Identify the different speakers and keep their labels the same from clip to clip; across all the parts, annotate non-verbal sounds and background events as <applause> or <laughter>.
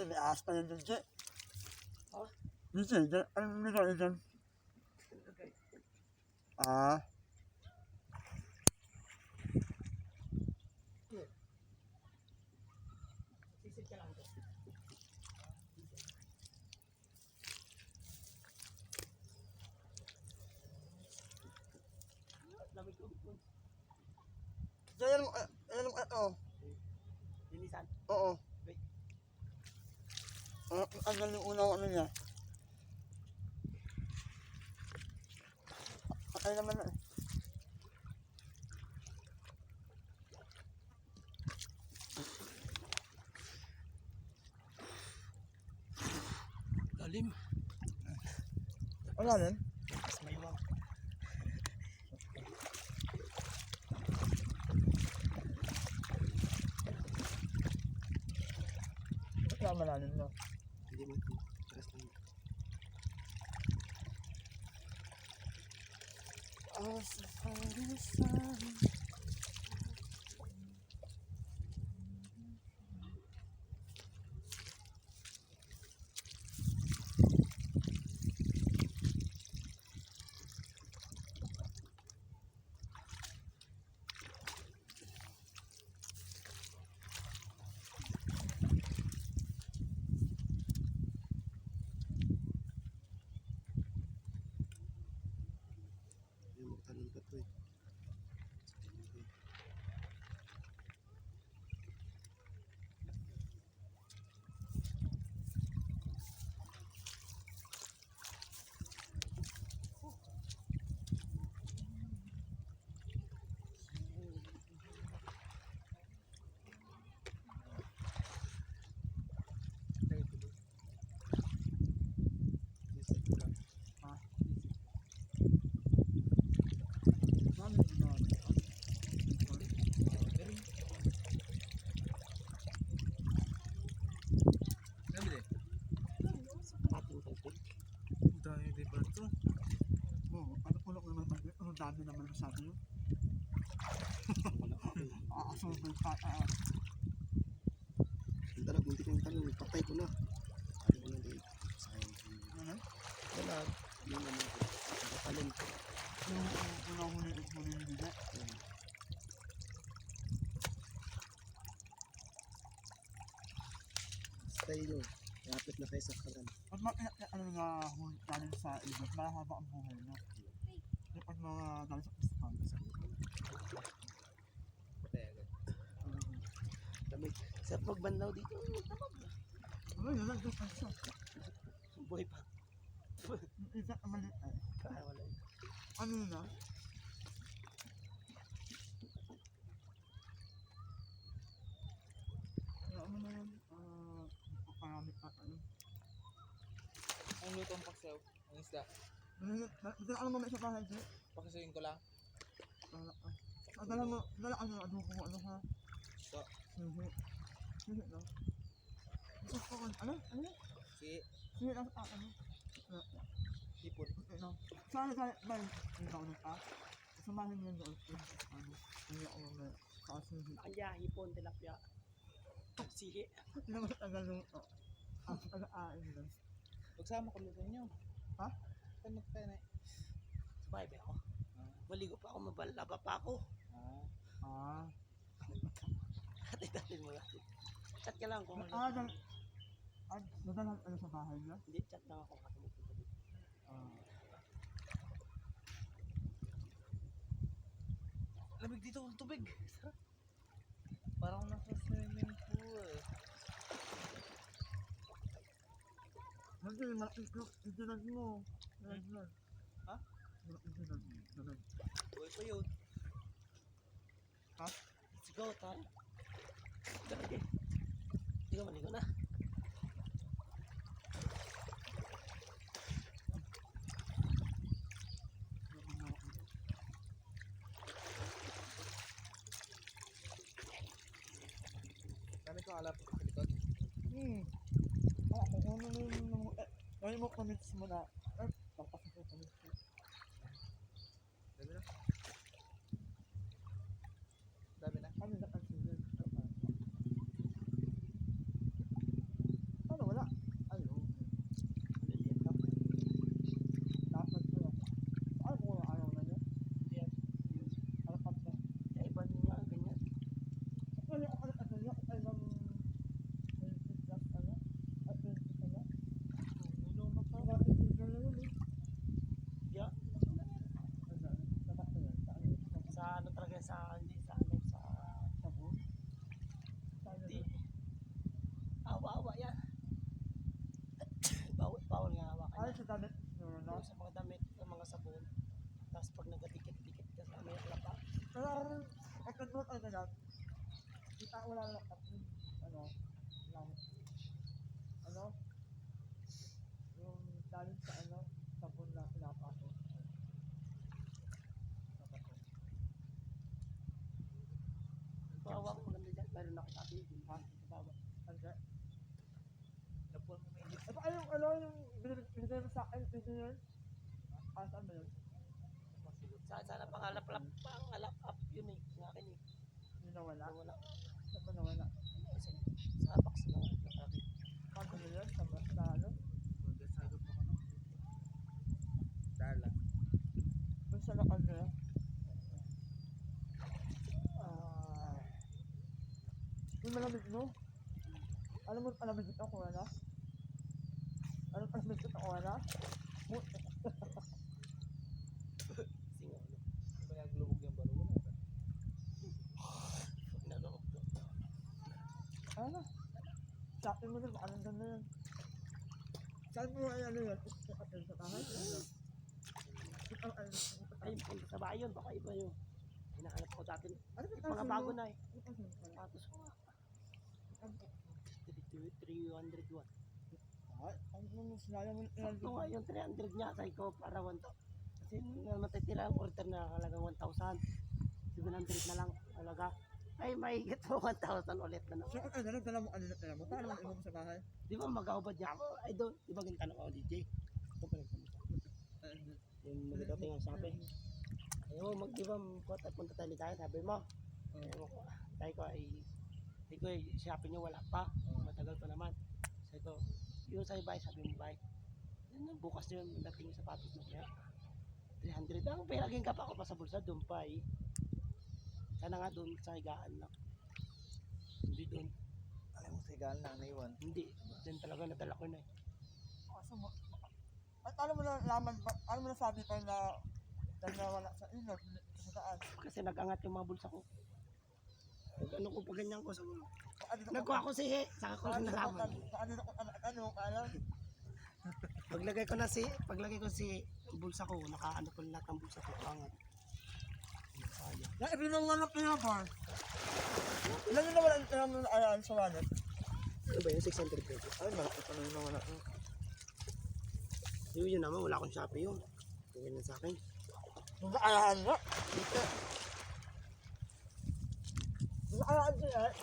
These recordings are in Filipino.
Speaker 1: May, may ahas pa yan dyan, Che.
Speaker 2: Oh?
Speaker 1: Yung Che, dyan, anong nilagay dyan? Ah,
Speaker 2: Sisid ka lang. Lamig ko.
Speaker 1: dyan, yan, yan, yan, oh,
Speaker 2: Linisan.
Speaker 1: oo. Ano, ang galing yung unang ano niya. Ay naman na.
Speaker 2: Lalim.
Speaker 1: Wala rin.
Speaker 2: Mas maywang.
Speaker 1: Wala malalim no.
Speaker 2: Hindi mo. Stress lang. Hindi mo talon pa to eh. Ating tubig.
Speaker 3: Dahil di ba ito?
Speaker 1: Oo, ano puno naman, mag- ano dami naman masyado yun. Aasulbay pa, ah.
Speaker 2: Ang talab, hindi ko yung talon. Patay ko na. Ano ko na din. Sayang.
Speaker 1: Ano?
Speaker 2: Wala. Yun naman ako. Talon ko.
Speaker 1: Yung unang huli, huli ni Liga.
Speaker 2: Stay yun. Lapit na kayo sa
Speaker 1: ma- eh, eh, ano nga huli galing sa ibig, mahaba ang buhay. Yung mga galing sa pistahan, sa
Speaker 2: Lamig. Sa pagbandaw dito,
Speaker 1: Ano yun, nandun pa siya.
Speaker 2: buhay pa.
Speaker 1: Isa, mali, eh,
Speaker 2: Kaya wala yun.
Speaker 1: ano ah? Ano na yun? Ah, paparami pa ano.
Speaker 3: Ang lutong paksaw. Ang isda.
Speaker 1: Ano yun? Na- Dala ka naman sa bahay, Jay.
Speaker 3: Pakasawin ko lang.
Speaker 1: Dala ka. Ah, mo, dala ka ng ano ko, ano ha?
Speaker 3: So,
Speaker 1: Sige. Sige lang. Ko, ano? Ano?
Speaker 3: si
Speaker 1: Sige lang sa ano?
Speaker 3: Hipon.
Speaker 1: Ano? Sana sa may ikaw na pa. Samahin mo doon sa ano? Hindi ako na kasi
Speaker 2: Kanya, hipon, tilapia. Sihi.
Speaker 1: hindi naman tagal yung ah, taga-ain lang.
Speaker 3: Pagsama kami sa inyo.
Speaker 1: Ha?
Speaker 3: Saan magtayo na?
Speaker 2: Sabay ba ako? Maligo pa ako, mabalaba pa ako.
Speaker 3: Ah.
Speaker 1: Ah.
Speaker 2: Dali mo lang. Chat ka lang kung ano.
Speaker 1: Ah, dal Ah, nadala ano sa bahay niya?
Speaker 2: Hindi, chat lang ako kasi magpupunta dito.
Speaker 1: Ah.
Speaker 3: Lamig dito ang tubig. Sarap. Parang nasa swimming pool.
Speaker 1: Hindi, malaking internet mo.
Speaker 3: Ha? Buhay pa yun.
Speaker 1: Ha?
Speaker 2: Talaga eh. Hindi ka maligo na.
Speaker 3: Dami kong alap sa likod.
Speaker 1: Hmm. Ah, kung ano na yung eh, ngayon mo commits mo na. Eh, papasok ko commits mo.
Speaker 3: Dami na. Dami na.
Speaker 1: Ano na ang season? Ano
Speaker 2: Tapos pag nagkadikit-dikit ka sa may lapa,
Speaker 1: Pero, ang control talaga yan. Kita wala lang ano, lang, ano, yung galing sa ano, sabon na. Sa bato.
Speaker 2: bawa ko maganda dyan. Meron ako sabi, yung
Speaker 1: Ha?
Speaker 2: bawa.
Speaker 3: Mo may
Speaker 1: yung ano, yung binigay binigay sa akin, ito yun. Ah, saan ba yun?
Speaker 3: Masigot.
Speaker 2: Sa sana pangalap-lap, pangalap-up yun eh. Ng akin eh.
Speaker 1: Yung nawala?
Speaker 2: Wala.
Speaker 1: Saan ba nawala?
Speaker 2: Sa, sa box na nakakit.
Speaker 1: Paano na yun? Sa, sa ano?
Speaker 3: Magkasagap ako ng dala.
Speaker 1: Kung sa lakad na yun? Ah, yung malamig mo? Alam mo, malamig ito kung ano? Alam mo, malamig ito kung ano? Mu-
Speaker 2: Singo. ano.
Speaker 3: Kaya glubog yung baro mo.
Speaker 2: Pag naloob ko.
Speaker 1: Ano? Sa akin mo na, baka nandun na yun. Saan mo ay ano yun? Sa akin, sa bahay?
Speaker 2: Ay, punta sa bahay yun. Baka iba yung hinahanap ko dati.
Speaker 1: Ano
Speaker 2: Mga bago na eh.
Speaker 1: Ba?
Speaker 2: Sapatos ko nga.
Speaker 1: Ano ba?
Speaker 2: 300 watt.
Speaker 1: Ay, ano mo sinaya mo
Speaker 2: Sakto nga yung 300 niya. Sabi ko para 1,000. Kasi na matitira ang order na halagang 1,000. 700 na lang halaga. Ay, may higit mo 1,000 <laughs> ulit na naman.
Speaker 1: ano, ano, dala mo, ano, dala mo? Paano mo iwan mo sa bahay?
Speaker 2: Di ba mag-aubad niya ako? Ay, doon. Di ba ganito ako, DJ? Ito pa rin. Yung malitaw tingnan sabi. Ayaw, mag di ba punta, tayo tayo, sabi mo. Ayaw ko, tayo ko ay, sabi ko ay, shopping niyo wala pa. Matagal pa naman. Sabi ko, yung sa'yo ba, sabi mo ba? Bukas na yun, dating yung sapatos mo kaya. 300 ang pinaging ka pa ako pa sa bulsa, doon pa eh. Sana nga doon sa higaan lang. Hindi doon.
Speaker 3: Alam mo, sigaan lang naiwan.
Speaker 2: Hindi. Doon talaga nadala ko na eh.
Speaker 1: Kaso mo, at ano mo na laman, ba- ano mo na sabi pa na, na nawala sa ilog, sa daan?
Speaker 2: Kasi nagangat yung mga bulsa ko. Ano ko, pag ganyan ko sa ulo.
Speaker 1: Ano na
Speaker 2: Nagkuha ko si He, saka ko lang nalaman.
Speaker 1: Ano na, ano, ano, ano,
Speaker 2: Paglagay ko na si, paglagay ko si bulsa ko, nakaano ko lahat ng bulsa ko, pangat.
Speaker 1: Na ibinong wala kaya ba? Ilan yung nawala, yung ayan sa wallet?
Speaker 2: Ano ba yun? 600 pesos.
Speaker 1: Ay, malaki pa na yung nawala.
Speaker 2: Yun yun naman, wala akong Shopee yun. Tingin na sa akin.
Speaker 1: Yung nakaraan nga. Dito. Yung nakaraan siya eh.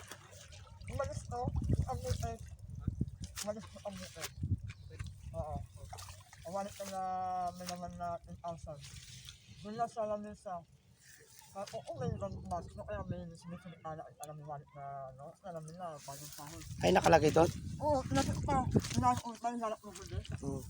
Speaker 1: Umalis ko. Ang mute. Umalis ko ang mute. Oo. Wallet ko na may naman na 10,000. Doon lang sa alam sa Ah, oo, may ibang pumasok na kaya may sinisunod na alam yung wallet na ano, alam nila, bagong sahod.
Speaker 2: Ay, nakalagay doon?
Speaker 1: Oo, pinasok ko pa. Pinasok ko pa yung halak mo din.
Speaker 2: Oo.